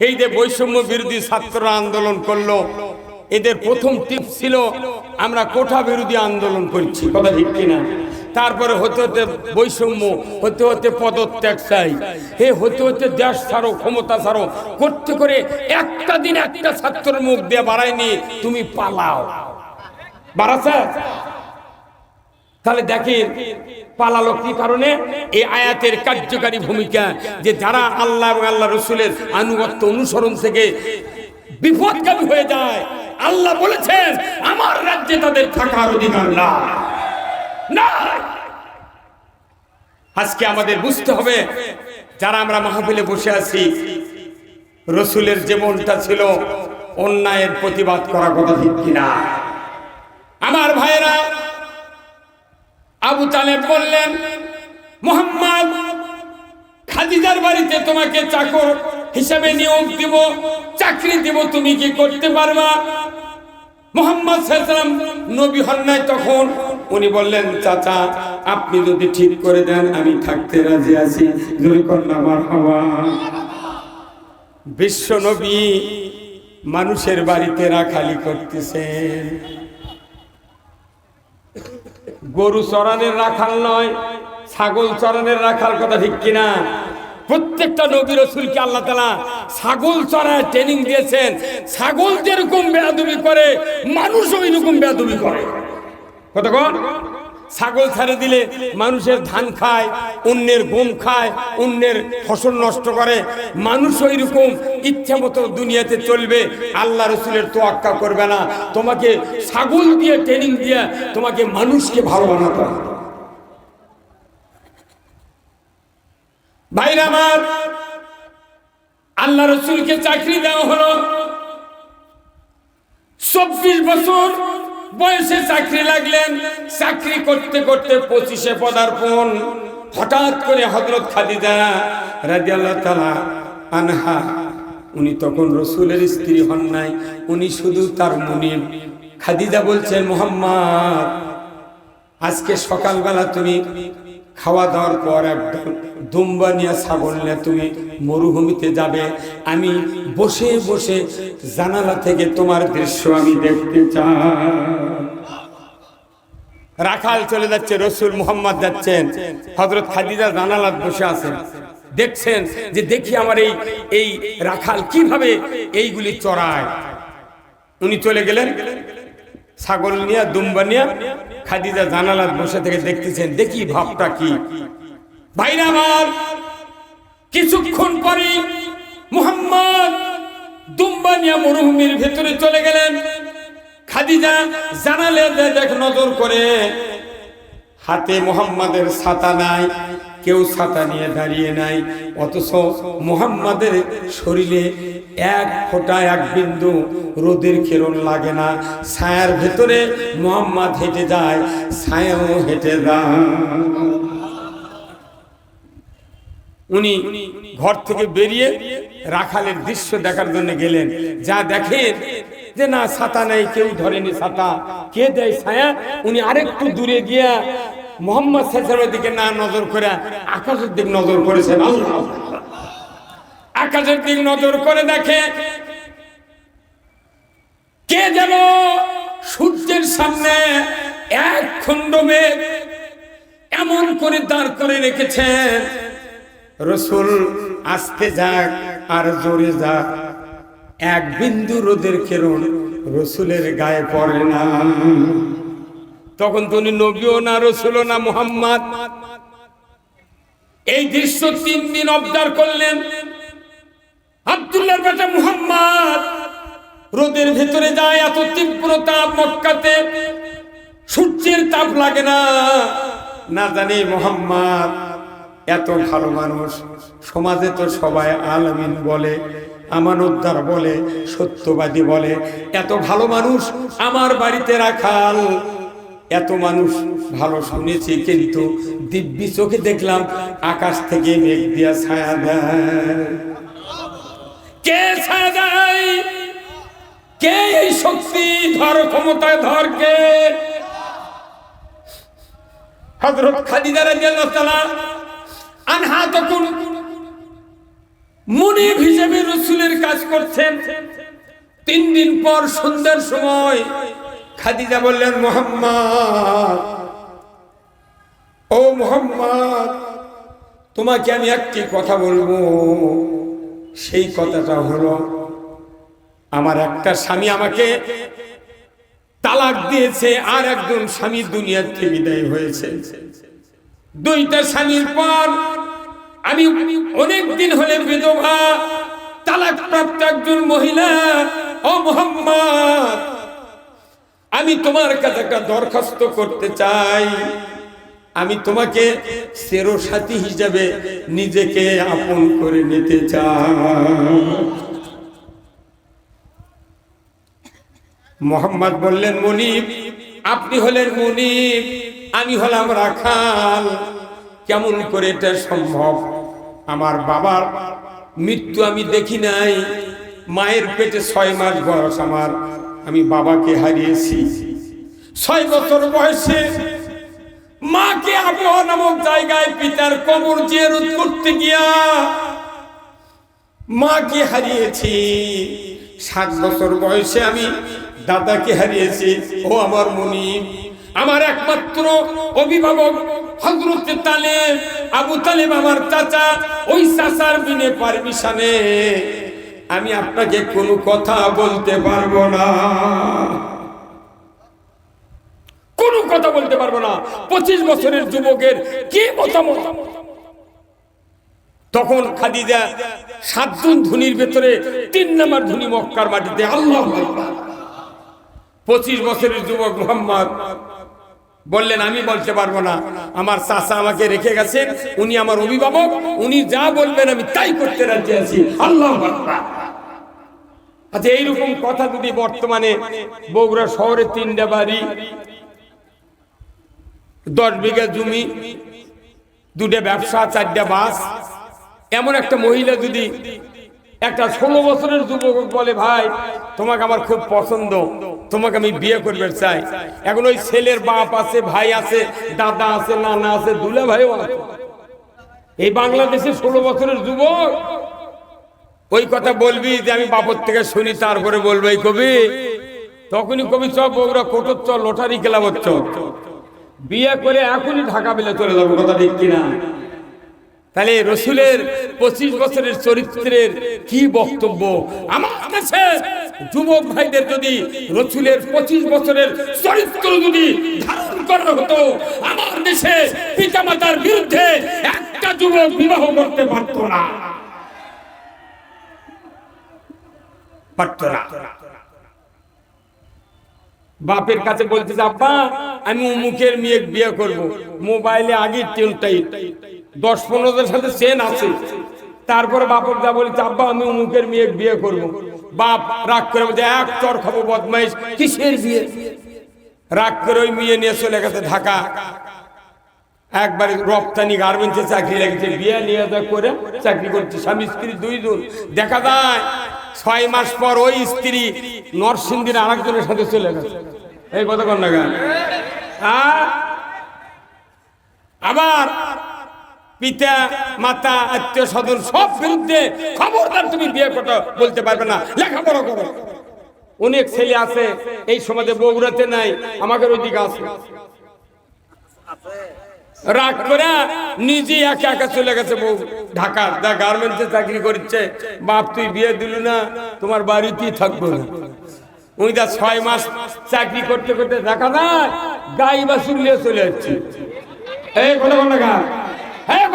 এই যে বৈষম্য বিরোধী ছাত্ররা আন্দোলন করল এদের প্রথম টিপ ছিল আমরা কোঠা বিরোধী আন্দোলন করছি। কথা ঠিক কিনা? তারপরে হতে হতে বৈষম্য হতে হতে পদত্যাগ চাই। হে হতে হতে দেশ ছাড়ো ক্ষমতা ছাড়ো করতে করে একটা দিন একটা ছাত্রের মুখ দিয়ে বাড়ায়নি তুমি পালাও। বাড়াছে তাহলে দেখেন, পালালো কি কারণে? এই আয়াতের কার্যকারী ভূমিকা যে যারা আল্লাহ এবং আল্লাহ রসুলের আনুগত্য অনুসরণ থেকে বিপদগামী হয়ে যায়, আল্লাহ বলেছেন, আমার রাজ্যে তাদের থাকার অধিকার না আজকে আমাদের বুঝতে হবে, যারা আমরা মাহফিলে বসে আছি, রসুলের জীবনটা ছিল, অন্যায়ের প্রতিবাদ করা কথা ঠিক কিনা? আমার ভাইয়েরা আবু তালেব বললেন, মোহাম্মদ, খাদিজার বাড়িতে তোমাকে চাকর হিসাবে নিয়োগ দিব, চাকরি দিব, তুমি কি করতে পারবা? মোহাম্মদ সাল্লাম নবী হন নাই তখন। উনি বললেন, চাচা, আপনি যদি ঠিক করে দেন, আমি থাকতে রাজি আছি। জোরে কন্যা হওয়া। বিশ্ব নবী মানুষের বাড়িতে রাখালি করতেছেন। গরু চরানের রাখাল নয়, ছাগল চরানের রাখার কথা ঠিক কিনা? প্রত্যেকটা নবী রসুলকে আল্লাহ তালা ছাগল চড়ায় ট্রেনিং দিয়েছেন। ছাগল যেরকম বেয়াদুবি করে, মানুষ ওই রকম বেয়াদুবি করে। কতক্ষণ ছাগল ছেড়ে দিলে মানুষের ধান খায়, অন্যের গম খায়, অন্যের ফসল নষ্ট করে। মানুষ ওই রকম ইচ্ছা মতো দুনিয়াতে চলবে, আল্লাহ রসুলের তোয়াক্কা করবে না। তোমাকে ছাগল দিয়ে, ট্রেনিং দিয়ে তোমাকে মানুষকে ভালো বানাতে হবে। ভাইরা আমার, আল্লাহ রসুলকে চাকরি দেওয়া হলো। চব্বিশ বছর বয়সে চাকরি লাগলেন, চাকরি করতে করতে পঁচিশে পদার্পণ। হঠাৎ করে হজরত খাদিজা রাজি আল্লাহ তালা আনহা, উনি তখন রসুলের স্ত্রী হন নাই, উনি শুধু তার মনির। খাদিজা বলছেন মোহাম্মদ আজকে সকালবেলা তুমি খাওয়া দাওয়ার পর একদম দুম্বা নিয়ে ছাগল নিয়ে তুমি মরুভূমিতে যাবে। আমি বসে বসে জানালা থেকে তোমার দৃশ্য আমি দেখতে চাই। রাখাল চলে যাচ্ছে, রসুল মোহাম্মদ যাচ্ছেন হজরত খাদিজা জানালাত বসে আছেন দেখছেন যে দেখি আমার এই এই রাখাল কীভাবে এইগুলি চড়ায়। উনি চলে গেলেন, ছাগল নিয়ে, দুম্বা নিয়ে খাদিজা জানালার বসে থেকে দেখতেছেন, দেখি ভাবটা কি? ভাইরা আমার, কিছুক্ষণ পরে মুহাম্মদ দুম্বানিয়া মরুভূমির ভেতরে চলে গেলেন। খাদিজা জানালে দেখ নজর করে হাতে মোহাম্মদের ছাতা নাই, কেউ ছাতা নিয়ে দাঁড়িয়ে নাই, অথচ মোহাম্মদের শরীরে এক ফোঁটা, এক বিন্দু রোদের কিরণ লাগে না। ছায়ার ভেতরে মোহাম্মদ হেঁটে যায়, ছায়াও হেঁটে যায়। উনি ঘর থেকে বেরিয়ে রাখালের দৃশ্য দেখার জন্য গেলেন। যা দেখেন যে না, ছাতা নেই, কেউ ধরেনি ছাতা। কে দেয় ছায়া? উনি আরেকটু দূরে গিয়া মোহাম্মদ সাল্লামের দিকে না নজর করে আকাশের দিক নজর করেছেন। আকাশের দিক নজর করে দেখে কে যেন সূর্যের সামনে এক মেঘ এমন করে দাঁড় করে রেখেছেন। রসুল, আসতে যাক আর জোরে যাক। এক বিন্দু রোদের কিরণ রসুলের গায়ে পড়ে না। তখন তো উনি নবীও না, রসুলও না, মুহাম্মদ। এই দৃশ্য তিন দিন অবজার করলেন। আব্দুল্লাহর বেটা মুহাম্মদ, রোদের ভেতরে যায় এত তীব্র তাপ মক্কাতে। সূর্যের তাপ লাগে না। না জানি মোহাম্মদ, এত ভালো মানুষ, সমাজে তো সবাই আলমিন বলে। আমানতদার বলে, সত্যবাদী বলে, এত ভালো মানুষ আমার বাড়িতে রাখাল। এত মানুষ ভালো শুনেছি, কিন্তু দিব্যি চোখে দেখলাম আকাশ থেকে মেঘ দিয়া ছায়া দেয়। কে কে এই শক্তি? ধর ক্ষমতায় ধর কে? হজরত খাদিজা রাদিয়াল্লাহু তাআলা আনহা তখন মুনিব হিসেবে রসুলের কাজ করছেন। তিন দিন পর সন্ধ্যার সময় খাদিজা বললেন, মোহাম্মদ, ও মোহাম্মদ, তোমাকে আমি একটি কথা বলব। সেই কথাটা হলো, আমার একটা স্বামী আমাকে তালাক দিয়েছে, আর একজন স্বামী দুনিয়ার থেকে বিদায় হয়েছে। দুইটা স্বামীর পর আমি অনেক দিন হলে বিধবা তালাক প্রাপ্ত একজন মহিলা। ও মোহাম্মদ, আমি তোমার কাছে একটা দরখাস্ত করতে চাই। আমি তোমাকে সেরো সাথী হিসাবে নিজেকে আপন করে নিতে চাই। মোহাম্মদ বললেন, মনিব, আপনি হলেন মনিব, আমি হলাম রাখাল। কেমন করে এটা সম্ভব? আমার বাবার মৃত্যু আমি দেখি নাই। মায়ের পেটে ছয় মাস বয়স আমার। আমি বাবাকে হারিয়েছি। ছয় বছর বয়সে মাকে আবহাওয়া নামক জায়গায় পিতার কবর জিয়ারত করতে গিয়া মাকে হারিয়েছি। সাত বছর বয়সে আমি দাদাকে হারিয়েছি। ও আমার মনি আমার একমাত্র অভিভাবক। হজরত তালেব, আবু তালেব আমার চাচা, ওই চাচার বিনে পারমিশনে আমি আপনাকে কোনো কথা বলতে পারব না। কোনো কথা বলতে পারব না। পঁচিশ বছরের যুবকের কি মতামত? তখন খাদিজা সাতজন ধুনির ভেতরে তিন নাম্বার ধুনি মক্কার মাটিতে আল্লাহ পঁচিশ বছরের যুবক মোহাম্মদ বললেন, আমি বলতে পারব না। আমার চাচা আমাকে রেখে গেছেন, উনি আমার অভিভাবক, উনি যা বলবেন আমি তাই করতে রাজি আছি। আল্লাহ আচ্ছা এইরকম কথা যদি বর্তমানে বগুড়া শহরে তিনটা বাড়ি, দশ বিঘা জমি, দুটা ব্যবসা, চারটা বাস, এমন একটা মহিলা যদি একটা ষোলো বছরের যুবক বলে, ভাই, তোমাকে আমার খুব পছন্দ। তোমাকে আমি বিয়ে করবে চাই। এখন ওই ছেলের বাপ আছে, ভাই আছে, দাদা আছে, নানা আছে দুলা ভাইও আছে। এই বাংলাদেশে ষোলো বছরের যুবক, ওই কথা বলবি যে আমি বাপর থেকে শুনি, তারপরে বলব, এই কবি, তখনই কবি চল, বগুড়া কোটর চল, লটারি খেলাব চল। বিয়ে করে এখনই ঢাকা বেলে চলে যাব, কথা ঠিক কিনা? তাহলে রসুলের পঁচিশ বছরের চরিত্রের কি বক্তব্য? আমার কাছে যুবক ভাইদের যদি রসুলের পঁচিশ বছরের চরিত্র যদি ধারণ করা হতো, আমার দেশে পিতামাতার বিরুদ্ধে একটা যুবক বিবাহ করতে পারত না। বাপের কাছে বলতেছে, আব্বা, আমি উমুকের মেয়ে বিয়ে করব। মোবাইলে আগে টেনটাই দশ পনেরোদের সাথে চেন আছে। তারপরে বাপক যা বলছে, আব্বা, আমি উমুকের মেয়ে বিয়ে করব। বাপ রাগ করে বলছে, এক চর খাব, বদমাইশ। কিসের বিয়ে? রাগ করে ওই মেয়ে নিয়ে চলে গেছে ঢাকা। একবারে রপ্তানি গার্মেন্টসে চাকরি লেগেছে। বিয়ে নিয়ে করে চাকরি করছে, স্বামী, স্ত্রী দুই জন দেখা যায়, ছয় মাস পর ওই স্ত্রী নরসিংদীর আরেকজনের সাথে চলে গেছে। এই কথা কন না গান আবার পিতা, মাতা, আত্মীয় স্বজন সব বিরুদ্ধে খবরদার তুমি বিয়ে করতে বলতে পারবে না। লেখাপড়া করো। অনেক ছেলে আছে, এই সমাজে বগুড়াতে নাই, আমাদের ওইদিকে আছে। রাগ করে নিজে একা একা চলে গেছে বউ। ঢাকা দা গার্মেন্টসে চাকরি করছে, বাপ তুই বিয়ে দিল না, তোমার বাড়িতেই থাকব না। উনি দা ছয় মাস চাকরি করতে করতে দেখা না গাই বাসুর নিয়ে চলে যাচ্ছে। এই কথা বল না হ্যাঁ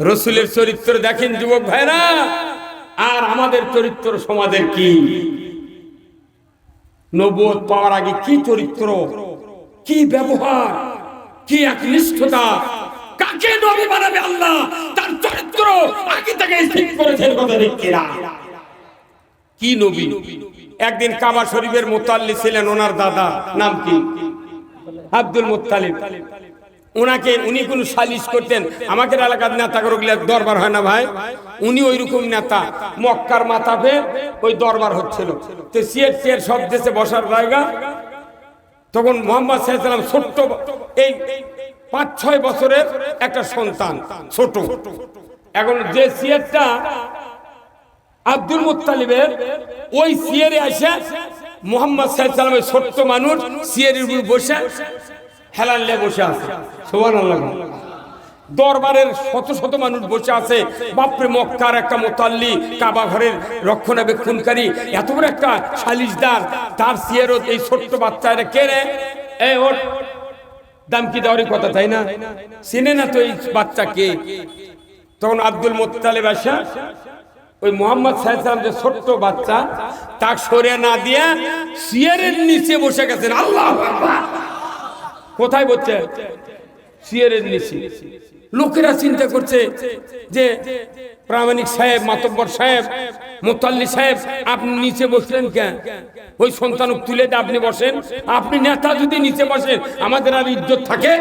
রসুলের চরিত্র দেখেন যুবক ভাইরা, আর আমাদের চরিত্র সমাজের কি? নবুয়ত পাওয়ার আগে কি চরিত্র? কি ব্যবহার? কি একনিষ্ঠতা কাকে নবী বানাবে আল্লাহ? তার চরিত্র আগে থেকে ঠিক করেছেন, কথা কি নবী? একদিন কাবা শরীফের মোতাল্লি ছিলেন ওনার দাদা, নাম কি? আব্দুল মুত্তালিব। ওনাকে উনি কোন সালিশ করতেন। আমাদের এলাকার নেতা করলে দরবার হয় না ভাই। উনি ওই রকম নেতা। মক্কার মাথাপে ওই দরবার হচ্ছিল। তো সিয়ের টিয়ের সব দেশে বসার জায়গা। তখন মোহাম্মদ সাল্লাম ছোট্ট এই পাঁচ ছয় বছরের একটা সন্তান, ছোট। এখন যে সিয়ারটা আব্দুল মুত্তালিবের, ওই সিয়ারে আসে মোহাম্মদ সাল্লামের ছোট্ট মানুষ সিয়ারের উপর বসে হেলাল্লে বসে আছে। সোহান দরবারের শত শত মানুষ বসে আছে। বাপরে মক্কার একটা মোতাল্লি, কাবা ঘরের রক্ষণাবেক্ষণকারী, এত বড় একটা সালিশদার, তার সিয়ারত এই ছোট্ট বাচ্চারা কে রে? এই ওর দাম কি দেওয়ারই কথা, তাই না? চিনে না তো এই বাচ্চা কে? তখন আব্দুল মোত্তালেব আসা ওই মোহাম্মদ সাহেব যে ছোট্ট বাচ্চা তা সরে না দিয়ে সিয়ারের নিচে বসে গেছেন। আল্লাহ কোথায় বলছে? সিয়ারের নিচে। লোকেরা চিন্তা করছে যে প্রামাণিক সাহেব, মাতব্বর সাহেব, মোতাল্লি সাহেব, আপনি নিচে বসলেন কেন? ওই সন্তান তুলে আপনি বসেন। আপনি নেতা যদি নিচে বসেন, আমাদের আর ইজ্জত থাকে।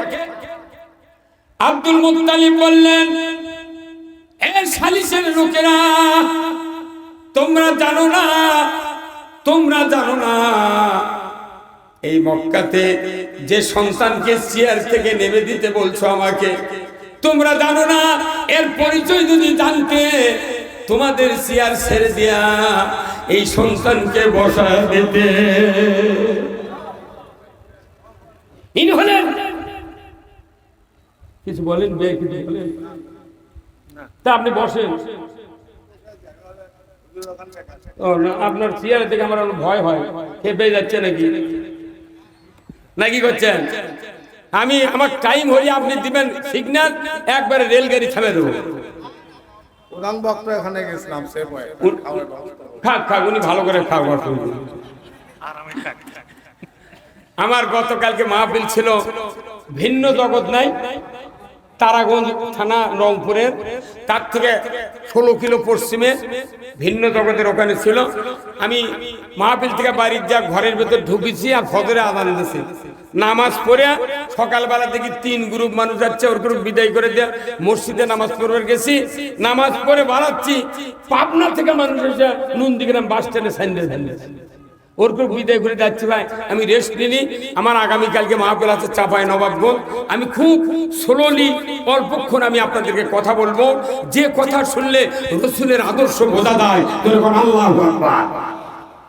আব্দুল মুত্তালিব বললেন সালিসের লোকেরা, তোমরা জানো না, তোমরা জানো না। এই মক্কাতে যে সন্তানকে চেয়ার থেকে নেমে দিতে বলছো আমাকে, তোমরা জানো না, এর পরিচয় যদি জানতে, তোমাদের চেয়ার ছেড়ে দিয়া এই সন্তানকে বসা দিতে। কিছু বলেন, বে কিছু বলেন। তা আপনি বসেন। ও আপনার চেয়ারে দেখে আমার ভয় হয়। খেপে যাচ্ছে নাকি? নাকি করছেন? আমি আমার টাইম হলে আপনি দিবেন সিগন্যাল একবারে রেলগাড়ি থামে দেবো। প্রধান বক্তা এখানে গেছিলাম সে ভয়ে। উন- খাওয়ার ব্যবস্থা খাক খাক উনি ভালো করে আমার গতকালকে মাহফিল ছিল ভিন্ন জগৎ নাই। তারাগঞ্জ থানা রংপুরের, তার থেকে ষোলো কিলো পশ্চিমে ভিন্ন জগতের ওখানে ছিল। আমি মাহফিল থেকে বাড়ির যা ঘরের ভেতর ঢুকেছি আর ফজরে আদান দিছি নামাজ পড়ে সকালবেলা দেখি তিন গ্রুপ মানুষ যাচ্ছে, ওর গ্রুপ বিদায় করে দেয়া মসজিদে নামাজ পড়বার গেছি। নামাজ পড়ে বাড়াচ্ছি, পাবনা থেকে মানুষ এসে নন্দীগ্রাম বাস স্ট্যান্ডে সাইন্ডে ওর করে বিদায় করে যাচ্ছি ভাই আমি রেস্ট নিলি আমার আগামীকালকে মাহফিল আছে চাপায় নবাবগঞ্জ আমি খুব স্লোলি অল্পক্ষণ আমি আপনাদেরকে কথা বলব যে কথা শুনলে রসুলের আদর্শ বোঝা তোর আল্লাহ